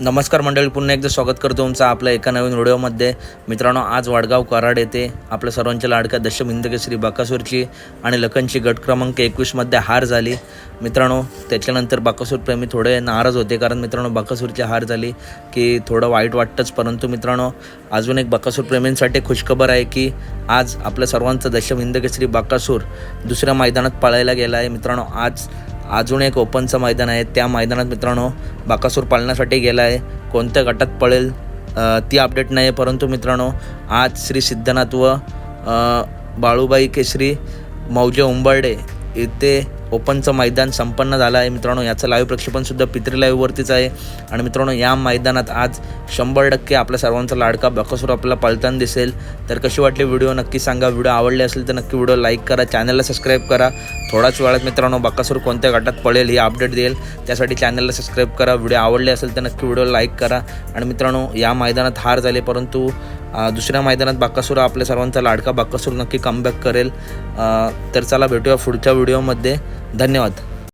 नमस्कार मंडळी पुन्हा एकदा स्वागत करतो तुमचं आपल्या एका नवीन व्हिडिओमध्ये. मित्रांनो आज वाडगाव कराड येथे आपल्या सर्वांच्या लाडक्या दशम हिंदकेसरी बाकासूरची आणि लखनची गट क्रमांक एकवीसमध्ये हार झाली. मित्रांनो त्याच्यानंतर बाकासूर प्रेमी थोडे नाराज होते कारण मित्रांनो बाकासूरची हार झाली की थोडं वाईट वाटतंच. परंतु मित्रांनो अजून एक बाकासूर प्रेमींसाठी खुशखबर आहे की आज आपल्या सर्वांचं दशम हिंदकेसरी बाकासूर दुसऱ्या मैदानात पळायला गेला आहे. मित्रांनो आज अजून एक ओपनचं मैदान आहे. त्या मैदानात मित्रांनो बाकासूर पाळण्यासाठी गेला आहे कोणत्या गटात पळेल ती अपडेट नाही आहे परंतु मित्रांनो आज श्री सिद्धनाथ व बाळूबाई केसरी मौजे उंबर्डे इथे ओपनचं मैदान संपन्न झालं आहे. मित्रांनो याचं लाईव्ह प्रक्षेपणसुद्धा पित्री लाईव्हवरतीच आहे. आणि मित्रांनो या मैदानात आज शंभर टक्के आपल्या सर्वांचा लाडका बकासूर आपल्याला पळताना दिसेल. तर कशी वाटली व्हिडिओ नक्की सांगा. व्हिडिओ आवडले असेल तर नक्की व्हिडिओ लाईक करा. चॅनलला सबस्क्राईब करा. थोड्याच वेळात मित्रांनो बकासूर कोणत्या गटात पळेल ही अपडेट देईल. त्यासाठी चॅनलला सबस्क्राईब करा. व्हिडिओ आवडले असेल तर नक्की व्हिडिओ लाईक करा. आणि मित्रांनो या मैदानात हार झाले परंतु दुसऱ्या मैदानात बाकासूर आपल्या सर्वांचा लाडका बाकासूर नक्की कमबॅक करेल. तर चला भेटूया पुढच्या व्हिडिओमध्ये धन्यवाद.